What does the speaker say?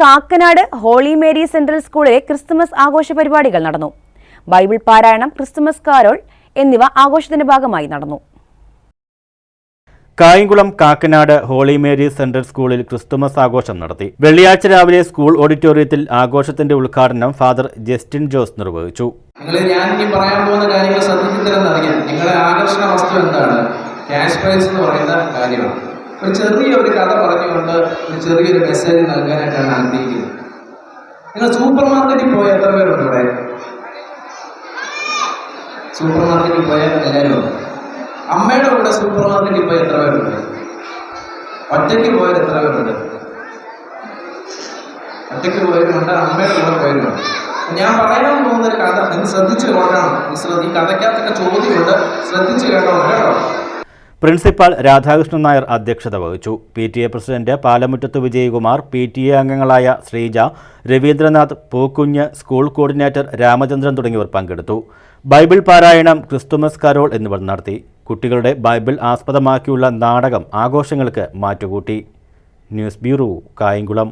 Kakkanad holy Mary central സ്കൂളിലെ Christmas ആഘോഷ പരിപാടികൾ നടന്നു. ബൈബിൾ പാരായണം ക്രിസ്തുമസ് കാരോൾ എന്നിവ ആഘോഷത്തിന്റെ ഭാഗമായി നടന്നു. Kayamkulam Kakkanad Holy Mary Central സ്കൂളിൽ ക്രിസ്തുമസ് ആഘോഷം നടത്തി. വെള്ളിയാഴ്ച രാവിലെ സ്കൂൾ ഓഡിറ്റോറിയത്തിൽ ആഘോഷത്തിന്റെ ഉദ്ഘാടനം ഫാദർ ജസ്റ്റിൻ ജോസ് നിർവഹിച്ചു. ഞാൻ ഇനി പറയാൻ പോകുന്ന കാര്യങ്ങൾ ശ്രദ്ധിക്കുന്നില്ലെന്ന് അറിയാം. നിങ്ങളെ ആകർഷണ വസ്തു എന്താണ്? ക്യാഷ് പ്രൈസ് എന്ന് പറയുന്ന കാര്യമാണ്. ഒരു ചെറിയ ഒരു കഥ ചെറിയൊരു മെസ്സേജ് നൽകാനായിട്ടാണ് ആഗ്രഹിക്കുന്നത്. നിങ്ങൾ സൂപ്പർ മാർക്കറ്റിൽ പോയ എത്ര പേരുണ്ട് ഇവിടെ സൂപ്പർ മാർക്കറ്റിൽ പോയ എല്ലാവരും അമ്മയുടെ കൂടെ സൂപ്പർ മാർക്കറ്റിൽ പോയ എത്ര പേരുണ്ട്? ഒറ്റയ്ക്ക് പോയ എത്ര പേരുണ്ട്? ഒറ്റയ്ക്ക് പോയവരുണ്ട് അമ്മയുടെ കൂടെ പോയവരുണ്ട്. ഞാൻ പറയാൻ പോകുന്ന ഒരു കഥ നിങ്ങൾ ശ്രദ്ധിച്ച് നിങ്ങൾ ഈ കഥയ്ക്കകത്തൊക്കെ ചോദ്യമുണ്ട്. ശ്രദ്ധിച്ച് കേട്ടോ കേട്ടോ? പ്രിൻസിപ്പാൾ രാധാകൃഷ്ണൻ നായർ അധ്യക്ഷത വഹിച്ചു. P T A president Palamuttathu Vijayakumar P T A അംഗങ്ങളായ ശ്രീജ രവീന്ദ്രനാഥ് പൂക്കുഞ്ഞ് സ്കൂൾ കോർഡിനേറ്റർ രാമചന്ദ്രൻ തുടങ്ങിയവർ പങ്കെടുത്തു. ബൈബിൾ പാരായണം ക്രിസ്തുമസ് കരോൾ എന്നിവർ നടത്തി. കുട്ടികളുടെ ബൈബിൾ ആസ്പദമാക്കിയുള്ള നാടകം ആഘോഷങ്ങൾക്ക് മാറ്റുകൂട്ടി. News bureau Kayamkulam.